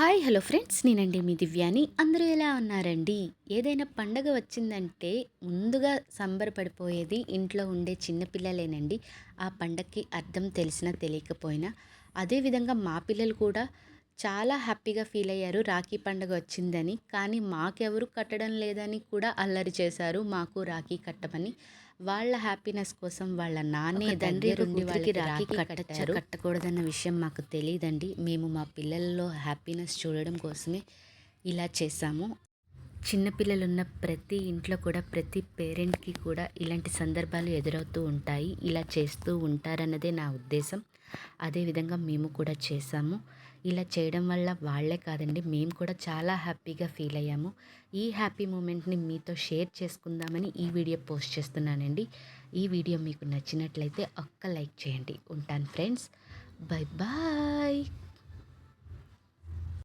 Hi hello friends. నేనండి మీ దివ్యాని. అందరూ ఎలా ఉన్నారండి? ఏదైనా పండగ వచ్చిందంటే ముందుగా సంబరపడిపోయేది ఇంట్లో ఉండే చిన్నపిల్లలేనండి ఆ పండగకి అర్థం తెలిసినా తెలియకపోయినా. అదేవిధంగా మా పిల్లలు కూడా చాలా హ్యాపీగా ఫీల్ అయ్యారు. రాఖీ పండగ వచ్చిందని. కానీ మాకెవరు కట్టడం లేదని కూడా అల్లరి చేశారు. మాకు రాఖీ కట్టమని. వాళ్ళ హ్యాపీనెస్ కోసం వాళ్ళ నాన్నే తండ్రి కూతురికి వాళ్ళకి రాఖీ రాఖీ కట్టచ్చా కట్టారు. కట్టకూడదన్న విషయం మాకు తెలియదండి. మేము మా పిల్లల్లో హ్యాపీనెస్ చూడడం కోసమే ఇలా చేశాము. చిన్నపిల్లలున్న ప్రతి ఇంట్లో కూడా ప్రతి పేరెంట్కి కూడా ఇలాంటి సందర్భాలు ఎదురవుతూ ఉంటాయి. ఇలా చేస్తూ ఉంటారన్నదే నా ఉద్దేశం. అదేవిధంగా మేము కూడా చేశాము. ఇలా చేయడం వల్ల వాళ్ళే కాదండి మేము కూడా చాలా హ్యాపీగా ఫీల్ అయ్యాము. ఈ హ్యాపీ మూమెంట్ని మీతో షేర్ చేసుకుందామని ఈ వీడియో పోస్ట్ చేస్తున్నానండి. ఈ వీడియో మీకు నచ్చినట్లయితే ఒక్క లైక్ చేయండి. ఉంటాను ఫ్రెండ్స్. Bye bye.